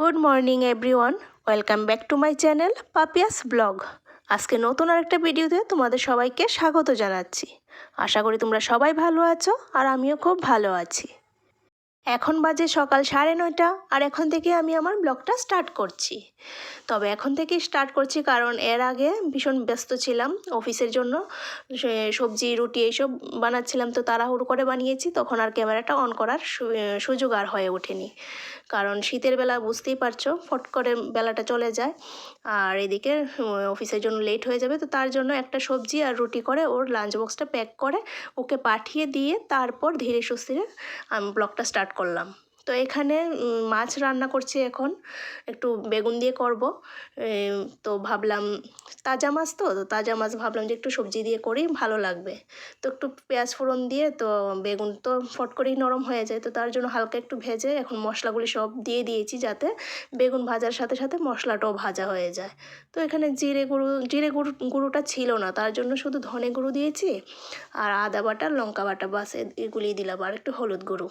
Good morning everyone welcome back to my channel Papiya's blog আজকে নতুন আরেকটা ভিডিওতে তোমাদের সবাইকে স্বাগত জানাচ্ছি। আশা করি তোমরা সবাই ভালো আছো আর আমিও খুব ভালো আছি। এখন বাজে সকাল সাড়ে নয়টা, আর এখন থেকে আমি আমার ব্লগটা স্টার্ট করছি। তবে এখন থেকে স্টার্ট করছি কারণ এর আগে ভীষণ ব্যস্ত ছিলাম অফিসের জন্য। সবজি, রুটি এইসব বানাচ্ছিলাম তো তাড়াহুড়ো করে বানিয়েছি, তখন আর ক্যামেরাটা অন করার সুযোগ আর হয়ে ওঠেনি। কারণ শীতের বেলা বুঝতেই পারছ, ফট করে বেলাটা চলে যায়। আর এদিকে অফিসের জন্য লেট হয়ে যাবে, তো তার জন্য একটা সবজি আর রুটি করে, ওর লাঞ্চ বক্সটা প্যাক করে, ওকে পাঠিয়ে দিয়ে তারপর ধীরে সুস্থিরে আমি ব্লগটা স্টার্ট করলাম। তো এখানে মাছ রান্না করছি এখন। একটু বেগুন দিয়ে করব। তো ভাবলাম তাজা মাছ তো তো তাজা মাছ ভাবলাম যে একটু সবজি দিয়ে করি, ভালো লাগবে। তো একটু পেঁয়াজ ফোড়ন দিয়ে, তো বেগুন তো ফট করেই নরম হয়ে যায়, তো তার জন্য হালকা একটু ভেজে এখন মশলাগুলি সব দিয়ে দিয়েছি যাতে বেগুন ভাজার সাথে সাথে মশলাটাও ভাজা হয়ে যায়। তো এখানে জিরে গুঁড়ো জিরে গুঁড়ো, গুঁড়োটা ছিল না, তার জন্য শুধু ধনে গুঁড়ো দিয়েছি আর আদা বাটা, লঙ্কা বাটা, বাস এগুলি দিলাম, আর একটু হলুদ গুঁড়ো।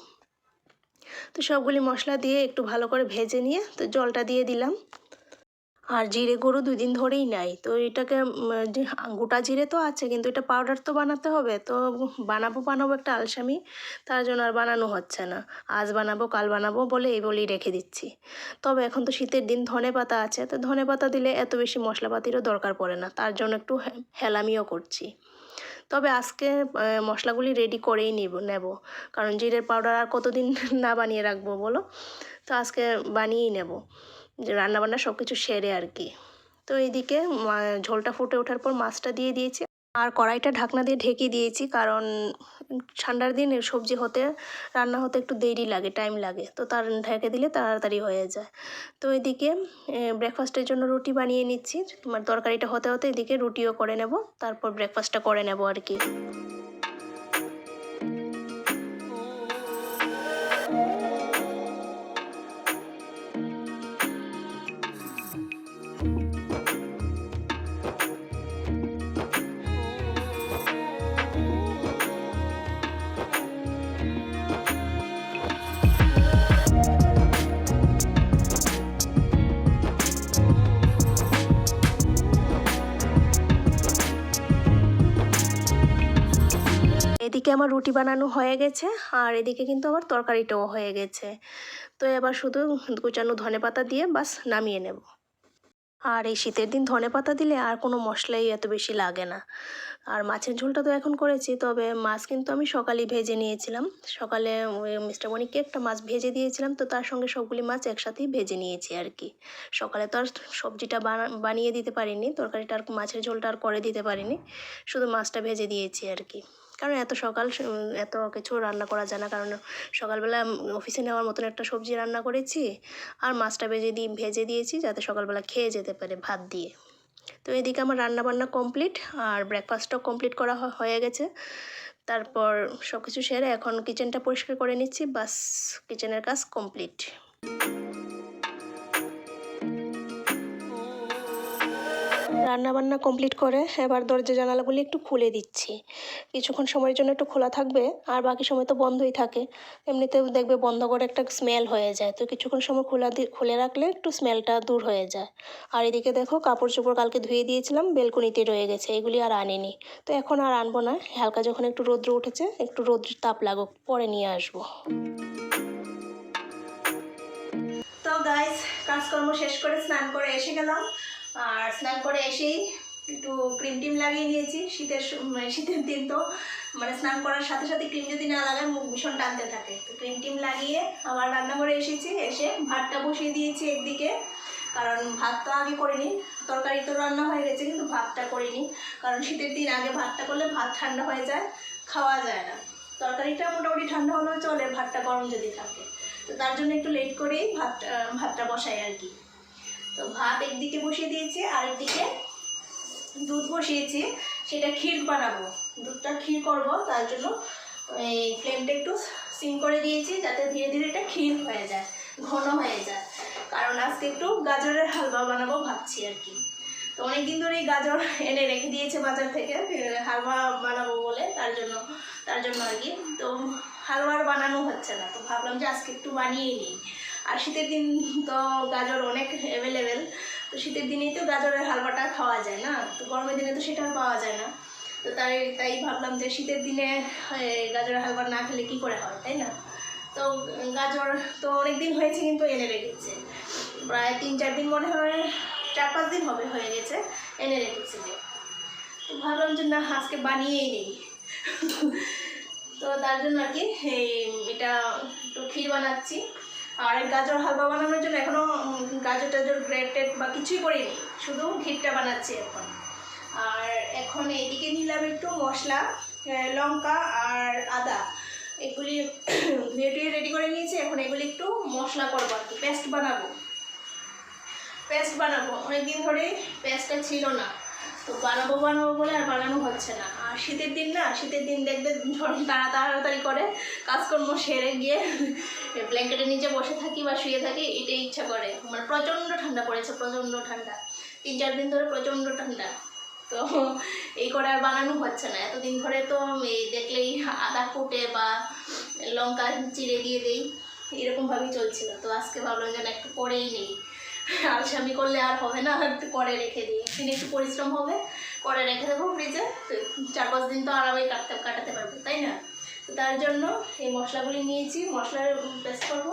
তো সবগুলি মশলা দিয়ে একটু ভালো করে ভেজে নিয়ে তো জলটা দিয়ে দিলাম। আর জিরে গুঁড়ো দুই দিন ধরেই নাই তো এটাকে গোটা জিরে তো আছে, কিন্তু এটা পাউডার তো বানাতে হবে। তো বানাবো বানাবো একটা আলসামি, তার জন্য আর বানানো হচ্ছে না। আজ বানাবো, কাল বানাবো বলে এই বলেই রেখে দিচ্ছি। তবে এখন তো শীতের দিন, ধনে পাতা আছে। তো ধনে পাতা দিলে এত বেশি মশলাপাতিরও দরকার পড়ে না। তার জন্য একটু হেলামিও করছি। তবে আজকে মশলাগুলি রেডি করেই নিব, নেব। কারণ জিরের পাউডার আর কতদিন না বানিয়ে রাখব বলো? তো আজকে বানিয়েই নেব। রান্নাবান্না সব কিছু সেরে আর কি। তো এইদিকে ঝোলটা ফুটে ওঠার পর মাছটা দিয়ে দিয়েছি। আর কড়াইটা ঢাকনা দিয়ে ঢেকে দিয়েছি, কারণ ঠান্ডার দিন সবজি হতে, রান্না হতে একটু দেরি লাগে টাইম লাগে। তো তার ঢেকে দিলে তাড়াতাড়ি হয়ে যায়। তো এদিকে ব্রেকফাস্টের জন্য রুটি বানিয়ে নিচ্ছি। তোমার তরকারিটা হতে হতে এদিকে রুটিও করে নেব, তারপর ব্রেকফাস্টটা করে নেব আর কি। আমার রুটি বানানো হয়ে গেছে, আর এদিকে কিন্তু আমার তরকারিটাও হয়ে গেছে। তো এবার শুধু কুচানো ধনে পাতা দিয়ে বাস নামিয়ে নেব। আর এই শীতের দিন ধনে পাতা দিলে আর কোনো মশলাই এত বেশি লাগে না। আর মাছের ঝোলটা তো এখন করেছি, তবে মাছ কিন্তু আমি সকালেই ভেজে নিয়েছিলাম। সকালে ওই মিস্টার বনিকে একটা মাছ ভেজে দিয়েছিলাম, তো তার সঙ্গে সবগুলি মাছ একসাথেই ভেজে নিয়েছি আর কি। সকালে তো আর সবজিটা বানা- বানিয়ে দিতে পারিনি, তরকারিটা আর মাছের ঝোলটা আর করে দিতে পারিনি, শুধু মাছটা ভেজে দিয়েছি আর কি। কারণ এত সকাল এত কিছু রান্না করা যায় না। কারণ সকালবেলা অফিসে নেওয়ার মতন একটা সবজি রান্না করেছি আর মাছটা ভেজে দিয়ে ভেজে দিয়েছি যাতে সকালবেলা খেয়ে যেতে পারে ভাত দিয়ে। তো এদিকে আমার রান্না বান্না কমপ্লিট আর ব্রেকফাস্টটাও কমপ্লিট করা হয়ে গেছে। তারপর সব কিছু সেরে এখন কিচেনটা পরিষ্কার করে নিচ্ছি। বাস কিচেনের কাজ কমপ্লিট রান্না বান্না কমপ্লিট করে এবার দরজা জানালাগুলি একটু খুলে দিচ্ছি। কিছুক্ষণ সময়ের জন্য একটু খোলা থাকবে, আর বাকি সময় তো বন্ধই থাকে। এমনিতেও দেখবে বন্ধ করে একটা স্মেল হয়ে যায়। তো কিছুক্ষণ সময় খোলা দি, খুলে রাখলে একটু স্মেলটা দূর হয়ে যায়। আর এদিকে দেখো কাপড় চোপড় কালকে ধুয়ে দিয়েছিলাম, বেলকনিতে রয়ে গেছে, এগুলি আর আনিনি। তো এখন আর আনব না, হালকা যখন একটু রৌদ্র উঠেছে, একটু রৌদ্রের তাপ লাগুক, পরে নিয়ে আসব। তো গাইস কাজকর্ম শেষ করে স্নান করে এসে গেলাম। আর স্নান করে এসেই একটু ক্রিম টিম লাগিয়ে নিয়েছি, শীতের মানে শীতের দিন তো মানে স্নান করার সাথে সাথে ক্রিম যদি না লাগায় মুখ ভীষণ টানতে থাকে। তো ক্রিম টিম লাগিয়ে আবার রান্নাঘরে এসেছি, এসে ভাতটা বসিয়ে দিয়েছি একদিকে, কারণ ভাত তো আগে করিনি তরকারি তো রান্না হয়ে গেছে কিন্তু ভাতটা করিনি, কারণ শীতের দিন আগে ভাতটা করলে ভাত ঠান্ডা হয়ে যায়, খাওয়া যায় না। তরকারিটা মোটামুটি ঠান্ডা হলেও চলে, ভাতটা গরম যদি থাকে। তো তার জন্য একটু লেট করেই ভাত ভাতটা বসাই আর কি। তো ভাত একদিকে বসিয়ে দিয়েছি আর একদিকে দুধ বসিয়েছি। সেটা ক্ষীর বানাবো। দুধটা ক্ষীর করব, তার জন্য এই ফ্লেমটা একটু সিম করে দিয়েছি, যাতে ধীরে ধীরে এটা ক্ষীর হয়ে যায়, ঘন হয়ে যায়। কারণ আজকে একটু গাজরের হালুয়া বানাবো ভাবছি আর কি। তো অনেকদিন ধরেই গাজর এনে রেখে দিয়েছে বাজার থেকে হালুয়া বানাবো বলে, তার জন্য তার জন্য আর কি। তো হালুয়ার বানানো হচ্ছে না, তো ভাবলাম যে আজকে একটু বানিয়ে নিই। আর শীতের দিন তো গাজর অনেক অ্যাভেলেবেল তো শীতের দিনেই তো গাজরের হালুয়াটা খাওয়া যায় না? তো গরমের দিনে তো সেটা পাওয়া যায় না। তো তাই তাই ভাবলাম যে শীতের দিনে গাজরের হালুয়া না খেলে কী করে হয়, তাই না? তো, গাজর তো অনেক দিন হয়েছে কিন্তু এনে রেখেছে। প্রায় তিন, চার দিন মনে হয়, চার, পাঁচ দিন হবে, হয়ে গেছে, এনে রেখেছে যে। তো ভাবলাম যে না, আজকে বানিয়েই নেই। তো তার জন্য আর কি এটা একটু ক্ষীর বানাচ্ছি। আর গাজর হালুয়া বানানোর জন্য এখনও গাজর টাজর গ্রেটেড বা কিছুই করিনি, শুধু ক্ষীরটা বানাচ্ছি এখন। আর এখন এইদিকে নিলাম একটু মশলা লঙ্কা আর আদা। এগুলি ধুয়ে রেডি করে নিয়েছি, এখন এগুলি একটু মশলা করব আর কি, পেস্ট বানাবো। পেস্ট বানাবো, অনেকদিন ধরে পেস্টটা ছিল না। তো বানাবো বানাবো বলে আর বানানো হচ্ছে না। আর শীতের দিন না, শীতের দিন দেখবে ধরুন তাড়া তাড়াতাড়ি করে কাজকর্ম সেরে গিয়ে ব্ল্যাঙ্কেটের নিচে বসে থাকি বা শুয়ে থাকি, এটাই ইচ্ছা করে। মানে প্রচণ্ড ঠান্ডা পড়েছে, প্রচণ্ড ঠান্ডা। তিন, চার দিন ধরে প্রচণ্ড ঠান্ডা। তো এই করে আর বানানো হচ্ছে না। এতদিন ধরে তো এই দেখলেই আদা ফুটে বা লঙ্কা চিড়ে দিয়ে দিই। এরকমভাবেই চলছিল। তো আজকে ভাবলাম যেন একটু পরেই নেই। আলসামি করলে আর হবে না, একটু পরে রেখে দিই। একদিন একটু পরিশ্রম হবে, করে রেখে দেবো ফ্রিজে চার পাঁচ দিন তো আরামে কাটতে, কাটাতে পারব, তাই না? তো তার জন্য এই মশলাগুলি নিয়েছি, মশলার পেস্ট করব।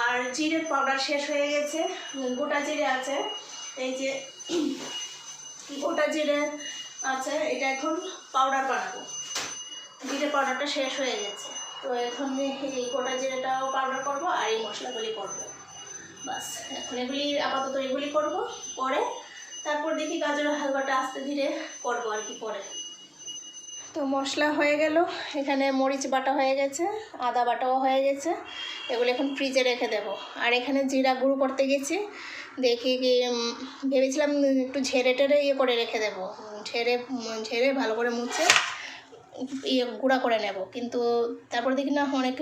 আর জিরের পাউডার শেষ হয়ে গেছে, গোটা জিরে আছে। এই যে গোটা জিরে আছে, এটা এখন পাউডার বানাবো। জিরে পাউডারটা শেষ হয়ে গেছে। তো এখন এই গোটা জিরেটাও পাউডার করব আর এই মশলাগুলি করব। বাস, এখন এগুলি আপাতত এগুলি করব পরে। তারপর দেখি গাজরের হালুয়াটা আস্তে ধীরে করব আর কি পরে। তো মশলা হয়ে গেল, এখানে মরিচ বাটা হয়ে গেছে, আদা বাটাও হয়ে গেছে, এগুলো এখন ফ্রিজে রেখে দেব। আর এখানে জিরা গুঁড়ো করতে গেছি, দেখি কি ভেবেছিলাম একটু ঝেড়ে টেড়ে ইয়ে করে রেখে দেবো। ঝেড়ে ঝেড়ে ভালো করে মুছে ইয়ে গুঁড়া করে নেব। কিন্তু তারপর দেখি না অনেক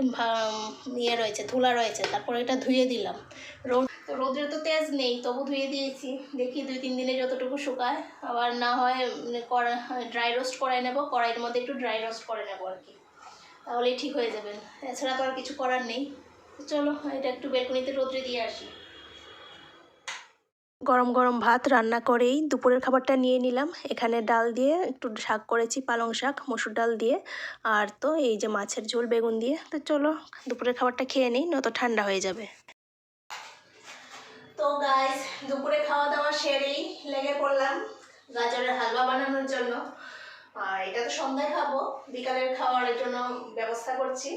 ইয়ে রয়েছে, ধুলা রয়েছে। তারপর এটা ধুয়ে দিলাম। রোদ তো রোদ্রে তো তেজ নেই, তবু ধুয়ে দিয়েছি। দেখি দুই তিন দিনে যতটুকু শুকায়, আবার না হয় ড্রাই রোস্ট করে নেব, কড়াইয়ের মধ্যে একটু ড্রাই রোস্ট করে নেব আর কি। তাহলেই ঠিক হয়ে যাবেন এছাড়া তো আর কিছু করার নেই। চলো, এটা একটু বেলকুনিতে রোদ্রে দিয়ে আসি। গরম গরম ভাত রান্না করেই দুপুরের খাবারটা নিয়ে নিলাম। এখানে ডাল দিয়ে একটু শাক করেছি, পালং শাক, মসুর ডাল দিয়ে। আর তো এই যে মাছের ঝোল, বেগুন দিয়ে। তো চলো, দুপুরের খাবারটা খেয়ে নিই, নয়তো ঠান্ডা হয়ে যাবে। তো গাইস দুপুরে খাওয়া দাওয়া সেরেই লেগে পড়লাম গাজরের হালুয়া বানানোর জন্য। এটা তো সন্ধ্যায় খাব, বিকালের খাওয়ার জন্য ব্যবস্থা করছি।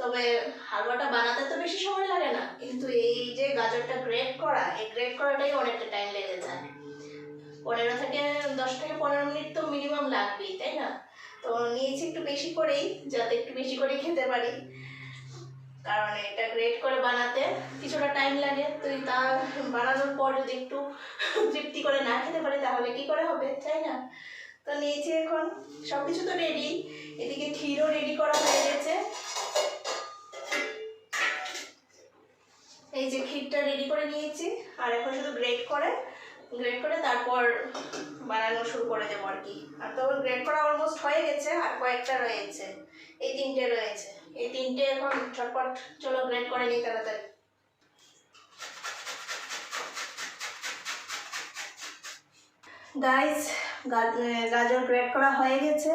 তবে হালুয়াটা বানাতে তো বেশি সময় লাগে না, কিন্তু এই যে গাজরটা গ্রেট করা, এই গ্রেট করাটাই অনেকটা টাইম লেগে যায়। পনেরো থেকে দশ থেকে পনেরো মিনিট তো মিনিমাম লাগবেই, তাই না? তো নিয়েছি একটু বেশি করেই, যাতে একটু বেশি করে খেতে পারি। কারণ এটা গ্রেট করে বানাতে কিছুটা টাইম লাগে, তো তা বানানোর পর যদি একটু তৃপ্তি করে না খেতে পারি, তাহলে কি করে হবে, তাই না? তো নিয়েছি এখন সব কিছু তো রেডি এদিকে ক্ষীরও রেডি করা হয়ে গেছে। এই যে ক্ষীরটা রেডি করে নিয়েছি। আর এখন শুধু গ্রেট করে। গ্রেট করে তারপর বানানো শুরু করে দেবো আর কি। আর তো গ্রেট করা অলমোস্ট হয়ে গেছে, আর কয়েকটা রয়েছে। এই তিনটে রয়েছে। এই তিনটে এখন ঝটপট চলো গ্রেট করে নিই তাড়াতাড়ি। গাইস গাজর গ্রেট করা হয়ে গেছে।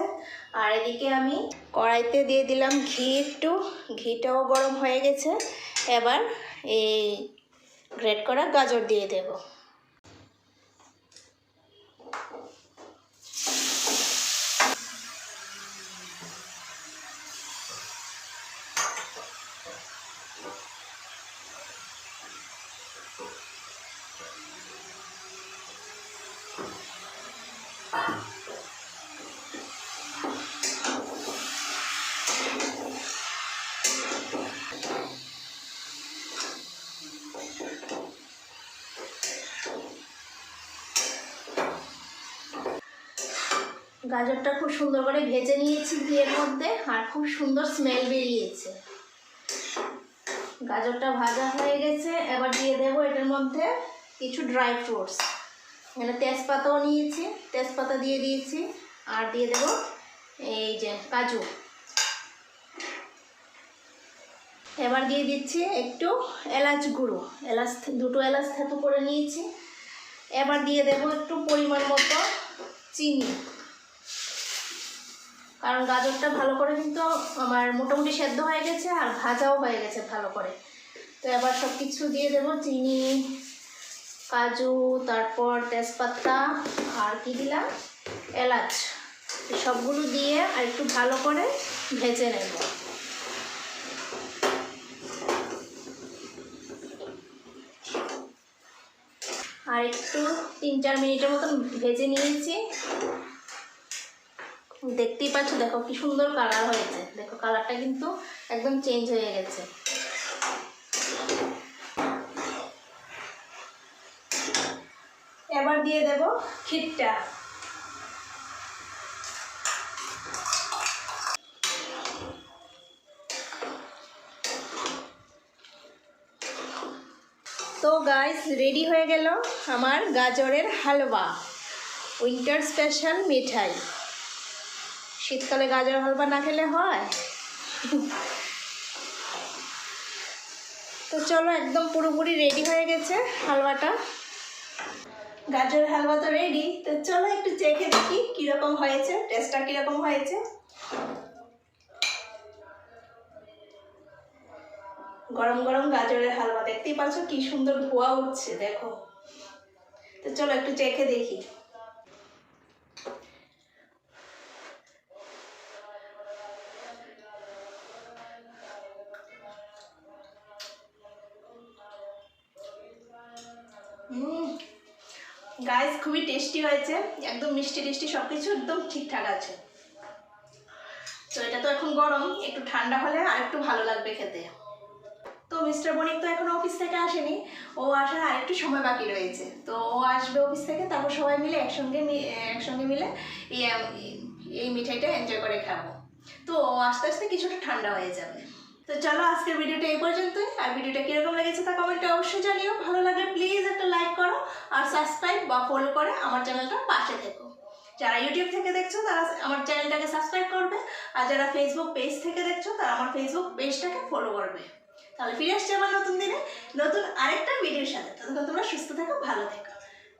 আর এদিকে আমি কড়াইতে দিয়ে দিলাম ঘি একটু। ঘিটাও গরম হয়ে গেছে। এবার এই গ্রেট করা গাজর দিয়ে দেব। গাজরটা খুব সুন্দর করে ভেজে নিয়েছি ঘিয়ের মধ্যে, আর খুব সুন্দর স্মেল বেরিয়েছে। গাজরটা ভাজা হয়ে গেছে, এবার দিয়ে দেবো এটার মধ্যে কিছু ড্রাই ফ্রুটস এখানে তেজপাতাও নিয়েছি, তেজপাতা দিয়ে দিয়েছি, আর দিয়ে দেবো এই যে কাজু। এবার দিয়ে দিচ্ছি একটু এলাচ গুঁড়ো। এলাচ দুটো এলাচ থেতু করে নিয়েছি। এবার দিয়ে দেব একটু পরিমাণ মতো চিনি। কারণ গাজরটা ভালো করে কিন্তু আমার মোটামুটি সেদ্ধ হয়ে গেছে আর ভাজাও হয়ে গেছে ভালো করে। তো এবার সব কিছু দিয়ে দেবো চিনি, কাজু, তারপর তেজপাতা আর কি দিলাম? এলাচ। সবগুলো দিয়ে আর একটু ভালো করে ভেজে নেব। আর একটু তিন চার মিনিটের মতন ভেজে নিয়েছি। দেখতেই পাচ্ছ, দেখো কি সুন্দর কালার হয়েছে। দেখো কালারটা কিন্তু একদম চেঞ্জ হয়ে গেছে। এবার দিয়ে দেব ক্ষীরটা তো গাইস রেডি হয়ে গেল আমার গাজরের হালুয়া উইন্টার স্পেশাল মিঠাই। শীতকালে গাজর হালুয়া না খেলে হয়? তো চলো একদম পুরোপুরি রেডি হয়ে গেছে হালুয়াটা গাজর হালুয়া তো রেডি তো চলো একটু চেখে দেখি কীরকম হয়েছে টেস্টটা কীরকম হয়েছে। গরম গরম গাজরের হালুয়া। দেখতেই পাচ্ছ কি সুন্দর ধোয়া উঠছে, দেখো। তো চলো একটু চেখে দেখি। গাইস খুবই টেস্টি হয়েছে। একদম মিষ্টি টেস্টি সব কিছু একদম ঠিকঠাক আছে। তো এটা তো এখন গরম, একটু ঠান্ডা হলে আর একটু ভালো লাগবে খেতে। মিস্টার বণিক তো এখন অফিস থেকে আসেনি। ও আসার আরেকটু সময় বাকি রয়েছে। তো ও আসবে অফিস থেকে, তারপর সবাই মিলে একসঙ্গে একসঙ্গে মিলে এই এই মিঠাইটা এনজয় করে খাব। তো আস্তে আস্তে কিছুটা ঠান্ডা হয়ে যাবে। তো চলো আজকের ভিডিওটা এই পর্যন্তই। আর ভিডিওটা কীরকম লেগেছে তা কমেন্টে অবশ্যই জানিও। ভালো লাগলে প্লিজ একটা লাইক করো আর সাবস্ক্রাইব বা ফলো করে আমার চ্যানেলটা পাশে থেকো। যারা ইউটিউব থেকে দেখছ, তারা আমার চ্যানেলটাকে সাবস্ক্রাইব করবে। আর যারা ফেসবুক পেজ থেকে দেখছ, তারা আমার ফেসবুক পেজটাকে ফলো করবে। তাহলে ফিরে আসছি আমার নতুন দিনে, নতুন আরেকটা ভিডিওর সাথে। ততক্ষণ তোমরা সুস্থ থাকো, ভালো থেকো।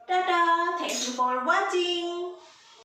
Tata thank you for watching